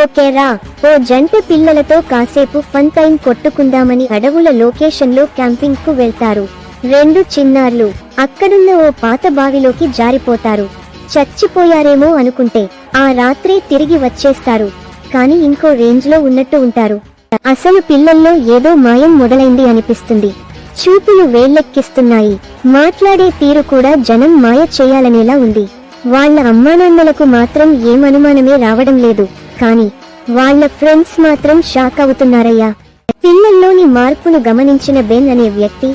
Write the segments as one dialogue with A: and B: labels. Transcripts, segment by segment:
A: ఓకేరా ఓ జంట పిల్లలతో కాసేపు ఫన్ టైం కొట్టుకుందామని అడవుల లొకేషన్లో క్యాంపింగ్కు వెళ్తారు. రెండు చిన్నారులు అక్కడున్న ఓ పాత బావిలోకి జారిపోతారు. చచ్చిపోయారేమో అనుకుంటే ఆ రాత్రే తిరిగి వచ్చేస్తారు. కాని ఇంకో రేంజ్లో ఉన్నట్టు ఉంటారు. అసలు పిల్లల్లో ఏదో మాయం మొదలైంది అనిపిస్తుంది. చూపులు వేళ్ళెక్కిస్తున్నాయి మాట్లాడే తీరు కూడా జనం మాయ చేయాలనేలా ఉంది. వాళ్ళ అమ్మానాన్నలకు మాత్రం ఏమనుమానమే రావడం లేదు. కాని వాళ్ళ ఫ్రెండ్స్ మాత్రం షాక్ అవుతున్నారయ్యా. పిల్లల్లోని మార్పును గమనించిన బెన్ అనే వ్యక్తి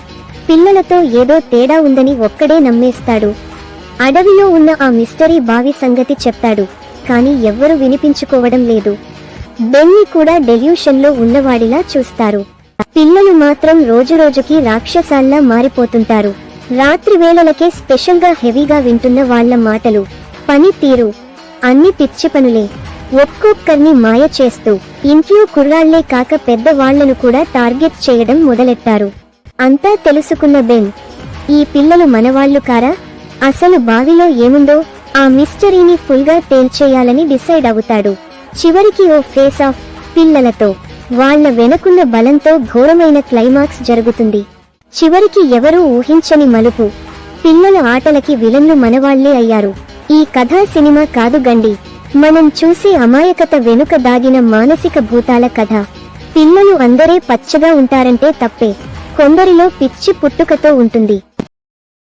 A: పిల్లలతో ఏదో తేడా ఉందని ఒక్కడే నమ్మేస్తాడు. అడవిలో ఉన్న ఆ మిస్టరీ బావి సంగతి చెప్తాడు కాని ఎవ్వరూ వినిపించుకోవడం లేదు. బెన్ని కూడా డెల్యూషన్లో ఉన్నవాడిలా చూస్తారు. పిల్లలు మాత్రం రోజురోజుకి రాక్షసాల్లా మారిపోతుంటారు. రాత్రి వేళలకే స్పెషల్గా హెవీగా వింటున్న వాళ్ళ మాటలు పని తీరు అన్ని పిచ్చి పనులే. ఒక్కొక్కరిని మాయ చేస్తూ ఇంట్లో కుర్రాళ్ళే కాక పెద్ద వాళ్ళను కూడా టార్గెట్ చేయడం మొదలెట్టారు. అంతా తెలుసుకున్న బెన్ ఈ పిల్లలు మనవాళ్ళు కారా? అసలు బావిలో ఏముందో? ఆ మిస్టరీని ఫుల్గా తేల్చేయాలని డిసైడ్ అవుతాడు. చివరికి ఓ ఫేస్ ఆఫ్ పిల్లలతో వాళ్ళ వెనకున్న బలంతో ఘోరమైన క్లైమాక్స్ జరుగుతుంది. చివరికి ఎవరూ ఊహించని మలుపు. పిల్లల ఆటలకి విలన్లు మనవాళ్ళే అయ్యారు. ఈ కథా సినిమా కాదు గండి. మనం చూసే అమాయకత వెనుక దాగిన మానసిక భూతాల కథ. పిల్లలు అందరే పచ్చగా ఉంటారంటే తప్పే. కొందరిలో పిచ్చి పుట్టుకతో ఉంటుంది.